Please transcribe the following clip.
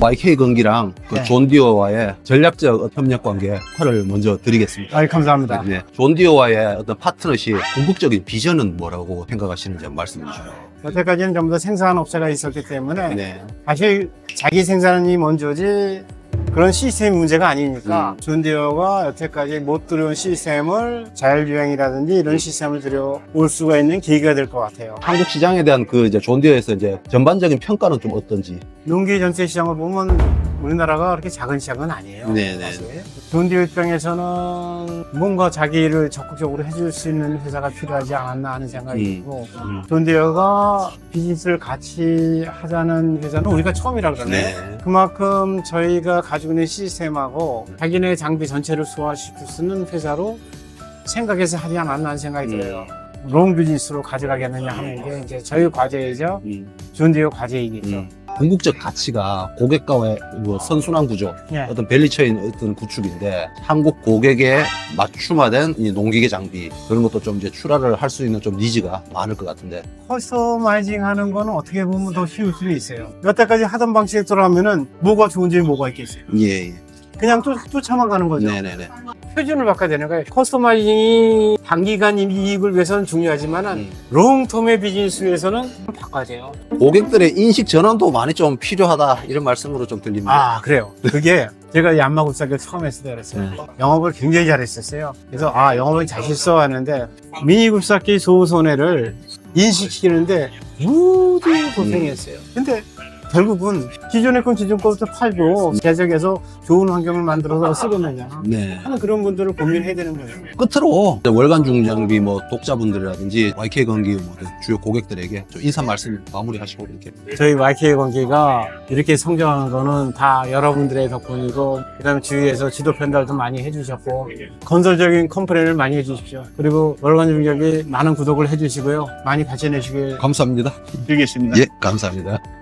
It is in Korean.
YK 건기랑 그 네. 존디어와의 전략적 협력 관계 화를 먼저 드리겠습니다. 아, 감사합니다. 네. 존디어와의 어떤 파트너십 궁극적인 비전은 뭐라고 생각하시는지 한번 말씀해 주시죠. 여태까지는 전부 다 생산 업체가 있었기 때문에 네. 사실 자기 생산이 먼저지 그런 시스템 문제가 아니니까 음. 존디어가 여태까지 못 들여온 시스템을 자율주행이라든지 이런 음. 시스템을 들여올 수가 있는 계기가 될 것 같아요. 한국 시장에 대한 그 이제 존디어에서 이제 전반적인 평가는 좀 어떤지. 농기 전체 시장을 보면 우리나라가 그렇게 작은 시장은 아니에요. 네네. 사실. 존디어 입장에서는 뭔가 자기를 적극적으로 해줄 수 있는 회사가 필요하지 않았나 하는 생각이 음. 들고 음. 존디어가 비즈니스를 같이 하자는 회사는 우리가 처음이라 그러네. 네. 그만큼 저희가 가지고 있는 시스템하고 자기네 장비 전체를 소화시킬 수 있는 회사로 생각해서 하지 않았나 하는 생각이 음. 들어요. 롱 비즈니스로 가져가겠느냐 하는 게 이제 저희 과제이죠. 음. 존디어 과제이겠죠. 음. 궁극적 가치가 고객과의 뭐 선순환 구조, 예. 어떤 밸리체인 어떤 구축인데 한국 고객에 맞춤화된 이 농기계 장비 그런 것도 좀 이제 출하를 할 수 있는 좀 니즈가 많을 것 같은데. 커스터마이징 하는 거는 어떻게 보면 더 쉬울 수도 있어요. 여태까지 하던 방식대로 하면은 뭐가 좋은지 뭐가 있겠어요. 예. 예. 그냥 쫓, 쫓아만 가는 거죠. 네네네. 표준을 바꿔야 되는 거예요. 커스터마이징이 단기간 이익을 위해서는 중요하지만은 음. 롱텀의 비즈니스 위해서는 바꿔야 돼요. 고객들의 인식 전환도 많이 좀 필요하다 이런 말씀으로 좀 들립니다. 아 그래요. 그게 제가 얀마굴사기를 처음 했을 때 그랬어요. 네. 영업을 굉장히 잘했었어요. 그래서 아 영업을 잘했어 하는데 미니 굴삭기 소손해를 인식시키는데 무지 고생했어요. 근데 결국은 기존의 건 기존 거부터 팔고 계속해서 좋은 환경을 만들어서 쓰겠느냐 네. 하는 그런 분들을 고민해야 되는 거예요. 끝으로 월간 중장비 뭐 독자분들이라든지 YK 건기 뭐 주요 고객들에게 좀 인사 말씀 마무리하시고 이렇게. 저희 YK 관계가 이렇게 성장한 거는 다 여러분들의 덕분이고 그다음에 주위에서 지도 편달도 많이 해주셨고 건설적인 컴플레인을 많이 해주십시오. 그리고 월간 중격이 많은 구독을 해주시고요. 많이 발전해 주길 감사합니다. 빌겠습니다. 예, 감사합니다.